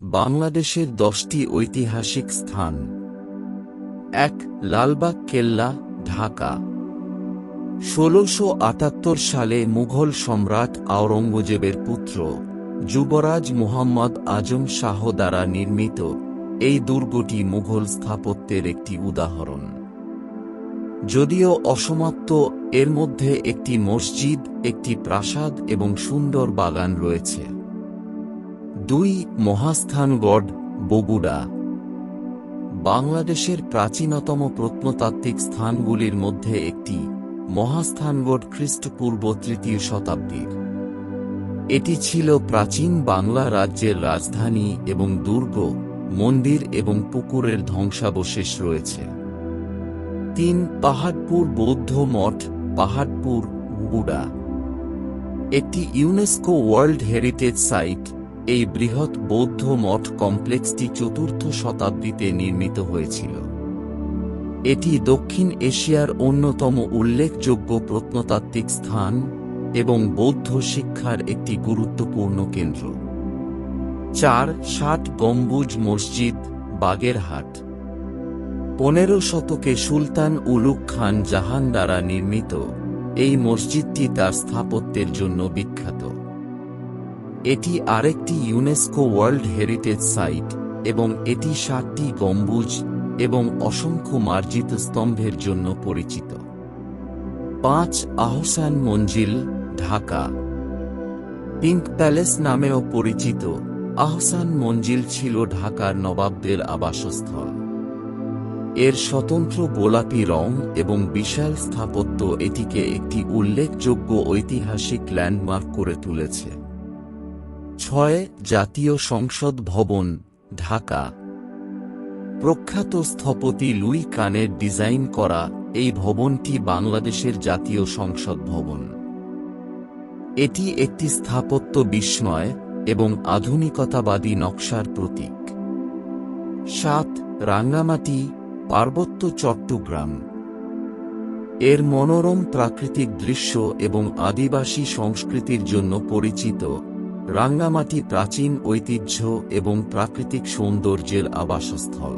বাংলাদেশের দশটি ঐতিহাসিক স্থান। এক, লালবাগ, কেল্লা, ঢাকা। ষোলশো আটাত্তর সালে মুঘল সম্রাট আওরঙ্গজেবের পুত্র যুবরাজ মুহাম্মদ আজম শাহ দ্বারা নির্মিত এই দুর্গটি মুঘল স্থাপত্যের একটি উদাহরণ। যদিও অসমাপ্ত, এর মধ্যে একটি মসজিদ, একটি প্রাসাদ এবং সুন্দর বাগান রয়েছে। দুই মহাস্থানগড় বগুড়া। বাংলাদেশের প্রাচীনতম প্রত্নতাত্ত্বিক স্থানগুলির মধ্যে একটি মহাস্থানগড় খ্রিস্টপূর্ব তৃতীয় শতাব্দীর। এটি ছিল প্রাচীন বাংলা রাজ্যের রাজধানী এবং দুর্গ, মন্দির এবং পুকুরের ধ্বংসাবশেষ রয়েছে। তিন পাহাড়পুর বৌদ্ধ মঠ, পাহাড়পুর, বগুড়া। একটি ইউনেস্কো ওয়ার্ল্ড হেরিটেজ সাইট এই বৃহৎ বৌদ্ধ মঠ কমপ্লেক্সটি চতুর্থ শতাব্দীতে নির্মিত হয়েছিল। এটি দক্ষিণ এশিয়ার অন্যতম উল্লেখযোগ্য প্রত্নতাত্ত্বিক স্থান এবং বৌদ্ধ শিক্ষার একটি গুরুত্বপূর্ণ কেন্দ্র। চার ষাট গম্বুজ মসজিদ, বাগেরহাট। পনেরো শতকে সুলতান উলুক খান জাহান দ্বারা নির্মিত এই মসজিদটি তার স্থাপত্যের জন্য বিখ্যাত। এটি আরেকটি ইউনেস্কো ওয়ার্ল্ড হেরিটেজ সাইট, এবং এটি সাতটি গম্বুজ এবং অসংখ্য মার্জিত স্তম্ভের জন্য পরিচিত। পাঁচ আহসান মঞ্জিল, ঢাকা। পিঙ্ক প্যালেস নামেও পরিচিত, আহসান মঞ্জিল ছিল ঢাকার নবাবদের আবাসস্থল। এর স্বতন্ত্র গোলাপি রং এবং বিশাল স্থাপত্য এটিকে একটি উল্লেখযোগ্য ঐতিহাসিক ল্যান্ডমার্ক করে তুলেছে। ছয় জাতীয় সংসদ ভবন, ঢাকা। প্রখ্যাত স্থপতি লুই কানের ডিজাইন করা এই ভবনটি বাংলাদেশের জাতীয় সংসদ ভবন। এটি একটি স্থাপত্য বিস্ময় এবং আধুনিকতাবাদী নকশার প্রতীক। সাত, রাঙ্গামাটি, পার্বত্য চট্টগ্রাম। এর মনোরম প্রাকৃতিক দৃশ্য এবং আদিবাসী সংস্কৃতির জন্য পরিচিত রাঙ্গামাটি প্রাচীন ঐতিহ্য এবং প্রাকৃতিক সৌন্দর্যের আবাসস্থল।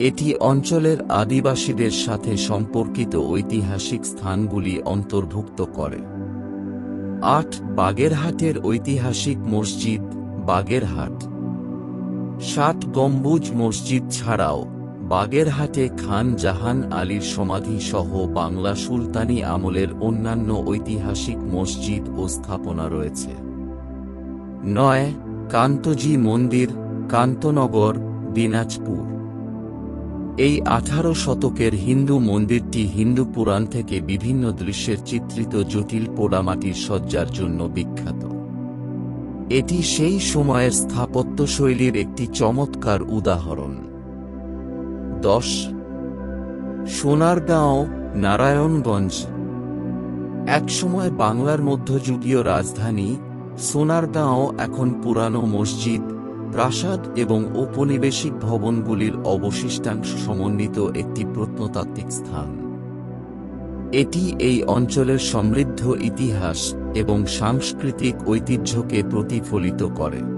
এটি অঞ্চলের আদিবাসীদের সাথে সম্পর্কিত ঐতিহাসিক স্থানগুলি অন্তর্ভুক্ত করে। আট, বাগেরহাটের ঐতিহাসিক মসজিদ, বাগেরহাট। ষাট, গম্বুজ মসজিদ ছাড়াও বাগেরহাটে খান জাহান আলীর সমাধি সহ বাংলা সুলতানি আমলের অন্যান্য ঐতিহাসিক মসজিদ ও স্থাপনা রয়েছে। নয়, কান্তজি মন্দির, কান্তনগর, দিনাজপুর। এই আঠারো শতকের হিন্দু মন্দিরটি হিন্দু পুরাণ থেকে বিভিন্ন দৃশ্যের চিত্রিত জটিল পোড়ামাটির সজ্জার জন্য বিখ্যাত। এটি সেই সময়ের স্থাপত্যশৈলীর একটি চমৎকার উদাহরণ। দশ, সোনারগাঁও, নারায়ণগঞ্জ। একসময় বাংলার মধ্যযুগীয় রাজধানী সোনারগাঁও এখন পুরানো মসজিদ, প্রাসাদ এবং ঔপনিবেশিক ভবনগুলির অবশিষ্টাংশ সমন্বিত একটি প্রত্নতাত্ত্বিক স্থান। এটি এই অঞ্চলের সমৃদ্ধ ইতিহাস এবং সাংস্কৃতিক ঐতিহ্যকে প্রতিফলিত করে।